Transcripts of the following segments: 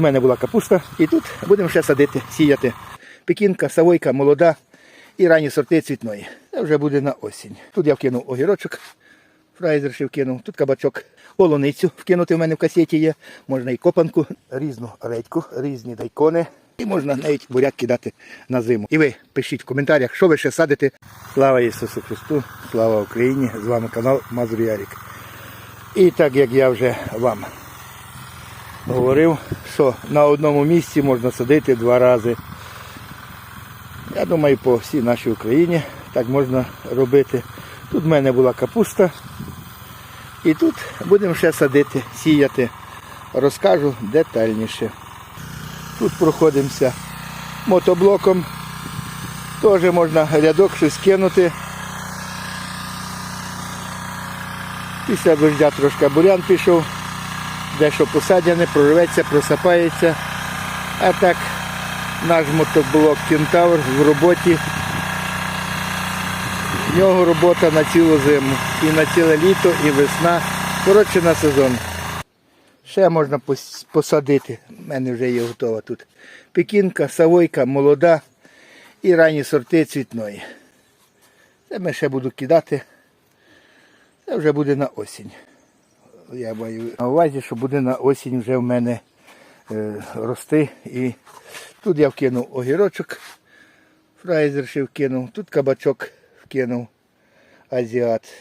в мене була капуста, і тут будемо ще садити, сіяти. Пекінка, савойка, молода і ранні сорти цвітної. Це вже буде на осінь. Тут я вкинув огірочок, фрайзер ще вкинув, тут кабачок, полуницю вкинути в мене в касеті є. Можна і копанку, різну редьку, різні дайкони. І можна навіть буряк кидати на зиму. І ви пишіть в коментарях, що ви ще садите. Слава Ісусу Христу, слава Україні! З вами канал Мазур Ярік. І так як я вже вам говорив, що на одному місці можна садити два рази. Я думаю, по всій нашій Україні так можна робити. Тут в мене була капуста. І тут будемо ще садити, сіяти. Розкажу детальніше. Тут проходимося мотоблоком. Теж можна рядок щось кинути. Після дождя трошки бурян пішов, дещо посадяне, прорветься, просапається. А так наш мотоблок Кентавр в роботі. В нього робота на цілу зиму. І на ціле літо, і весна. Коротше на сезон. Ще можна посадити. У мене вже є готова тут. Пекінка, савойка, молода і ранні сорти цвітної. Це ми ще буду кидати. Це вже буде на осінь. Я маю на увазі, що буде на осінь вже в мене е, рости. І тут я вкинув огірочок, фрайзер ще вкинув, тут кабачок вкинув, азіат.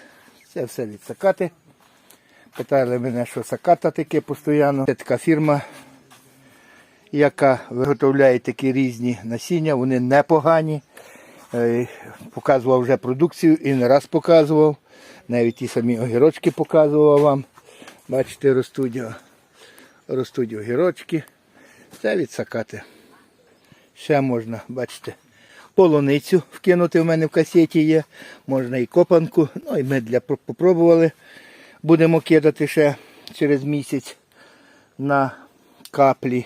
Це все від сакати. Питали мене, що саката таке постійно. Це така фірма, яка виготовляє такі різні насіння, вони непогані. Е, Показував вже продукцію і не раз показував. Навіть ті самі огірочки показував вам. Бачите, ростуть, ростуть огірочки. Це від сакати. Ще можна, бачите, полуницю вкинути в мене в касеті є. Можна і копанку. Ну і ми для попробували. Будемо кидати ще через місяць на каплі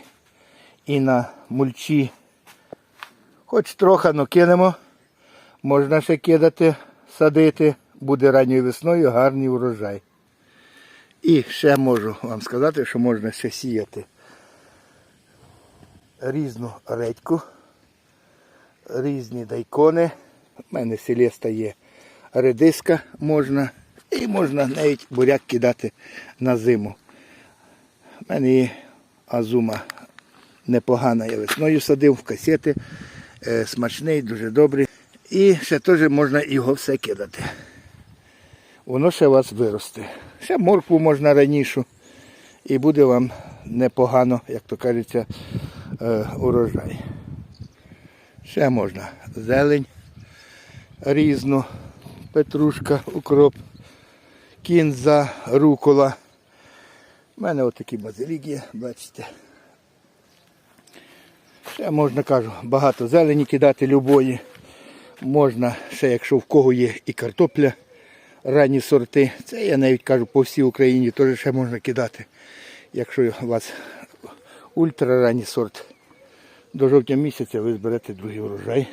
і на мульчі. Хоч трохи, але кинемо. Можна ще кидати, садити. Буде ранньою весною гарний урожай. І ще можу вам сказати, що можна ще сіяти різну редьку, різні дайкони. У мене селеста є редиска можна. І можна навіть буряк кидати на зиму. У мене є азума непогана. Я весною садив в касети. Е, смачний, дуже добрий. І ще теж можна його все кидати. Воно ще у вас виросте. Ще моркву можна раніше. І буде вам непогано, як то кажеться, е, урожай. Ще можна зелень різну, петрушка, укроп, кінза, рукола. У мене отакі базилік є, бачите. Ще можна кажу, багато зелені кидати любої. Можна ще, якщо в кого є і картопля, ранні сорти. Це я навіть кажу по всій Україні теж ще можна кидати. Якщо у вас ультраранній сорт, до жовтня місяця ви зберете другий урожай.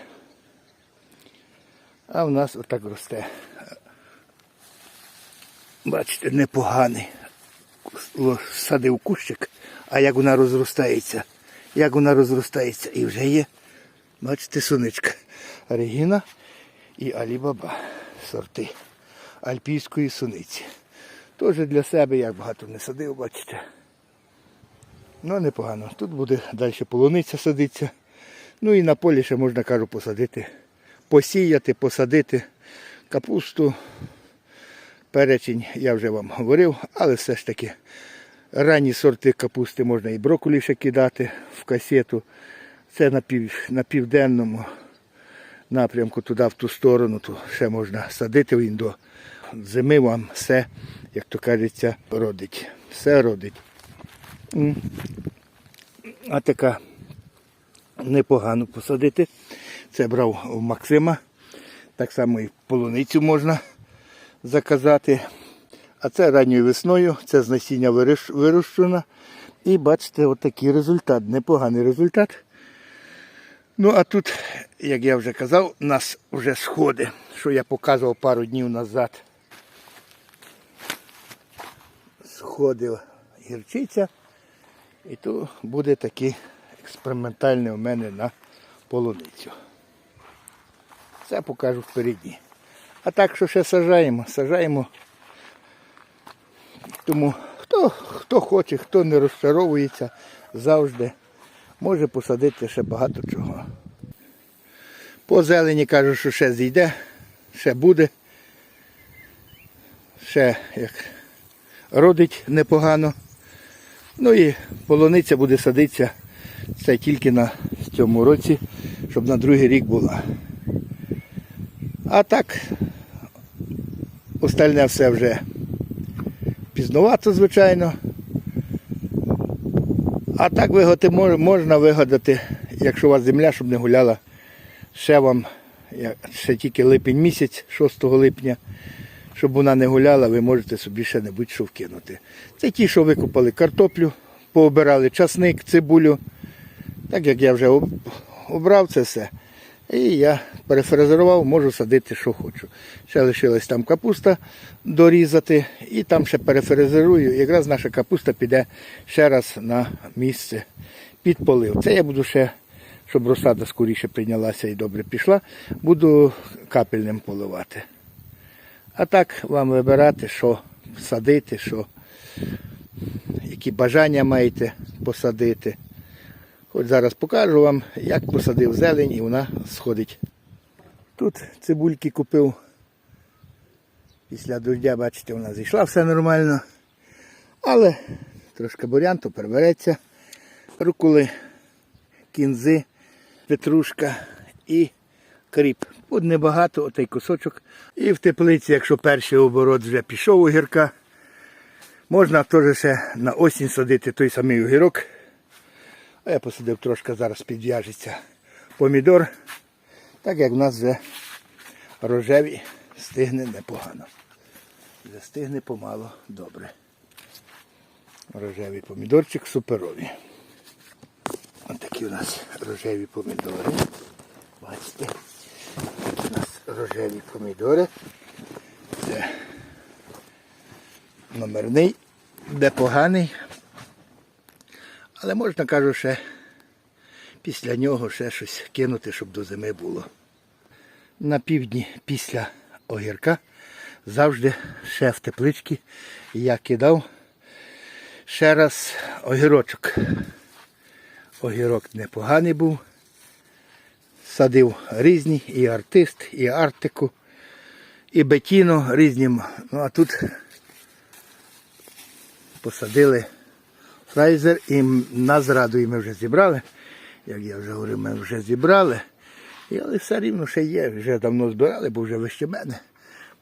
А в нас отак росте. Бачите, непоганий. Садив кущик, а як вона розростається. Як вона розростається. І вже є, бачите, сонечка. Регіна і Алібаба сорти альпійської суниці. Теж для себе як багато не садив, бачите. Ну, непогано. Тут буде далі полуниця садиться. Ну і на полі ще можна, кажу, посадити, посіяти, посадити капусту, перечень, я вже вам говорив, але все ж таки ранні сорти капусти можна і брокколі ще кидати в касету. Це на, пів, на південному напрямку, туди в ту сторону, то ще можна садити він до зими вам все, як то кажеться, родить. Все родить. А така непогано посадити. Це брав у Максима. Так само і полуницю можна заказати. А це ранньою весною, це з насіння вирощ- вирощено. І бачите, отакий результат, непоганий результат. Ну, а тут, як я вже казав, у нас вже сходи, що я показував пару днів назад. Сходила гірчиця. І то буде таке експериментальне у мене на полуницю. Це покажу впереді. А так, що ще сажаємо, сажаємо. Тому хто, хто хоче, хто не розчаровується, завжди може посадити ще багато чого. По зелені кажу, що ще зійде, ще буде. Ще як родить непогано. Ну і полуниця буде садитися це тільки на цьому році, щоб на другий рік була. А так, остальне все вже пізнувато, звичайно. А так вигадати можна вигадати, якщо у вас земля, щоб не гуляла ще вам, ще тільки липень місяць, 6 липня, щоб вона не гуляла, ви можете собі ще не будь-що вкинути. Це ті, що викопали картоплю, пообирали часник, цибулю. Так як я вже обрав це все. І я перефразував, можу садити, що хочу. Ще лишилась там капуста дорізати, і там ще перефразирую. Якраз наша капуста піде ще раз на місце під полив. Це я буду ще, щоб розсада скоріше прийнялася і добре пішла, буду капельним поливати. А так вам вибирати, що садити, що, які бажання маєте посадити. Хоч зараз покажу вам, як посадив зелень і вона сходить. Тут цибульки купив. Після дождя, бачите, вона зійшла все нормально. Але трошки бурян, то перебереться. Руколи, кінзи, петрушка і кріп. От небагато, отей кусочок. І в теплиці, якщо перший оборот вже пішов огірка, можна теж ще на осінь садити той самий огірок. А я посадив трошки зараз підв'яжеться помідор, так як в нас вже рожеві стигне непогано. Вже стигне помало добре. Рожевий помідорчик суперові. Ось такі у нас рожеві помідори. Бачите, рожеві помідори. Це номерний, де поганий. Але можна, кажу, ще після нього ще щось кинути, щоб до зими було. На півдні після огірка завжди ще в тепличці я кидав ще раз огірочок. Огірок непоганий був. Садив різні, і артист, і артику, і бетіно різні. Ну а тут посадили фрайзер і на зраду і ми вже зібрали. Як я вже говорив, ми вже зібрали. І, але все рівно ще є, вже давно збирали, бо вже вище мене.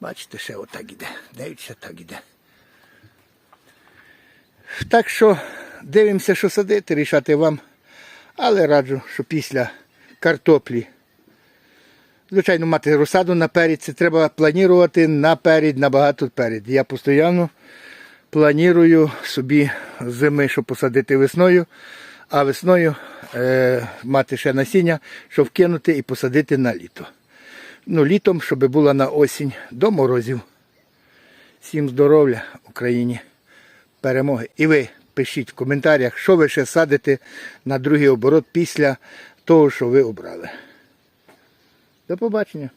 Бачите, ще отак іде. Дивіться, так іде. Так що дивимося, що садити, рішати вам. Але раджу, що після картоплі, звичайно, мати розсаду наперед, це треба планувати наперед, набагато вперед. Я постійно планую собі зими, щоб посадити весною, а весною е, мати ще насіння, щоб вкинути і посадити на літо. Ну, літом, щоб була на осінь до морозів. Всім здоров'я Україні, перемоги. І ви пишіть в коментарях, що ви ще садите на другий оборот після того, що ви обрали. До побачення.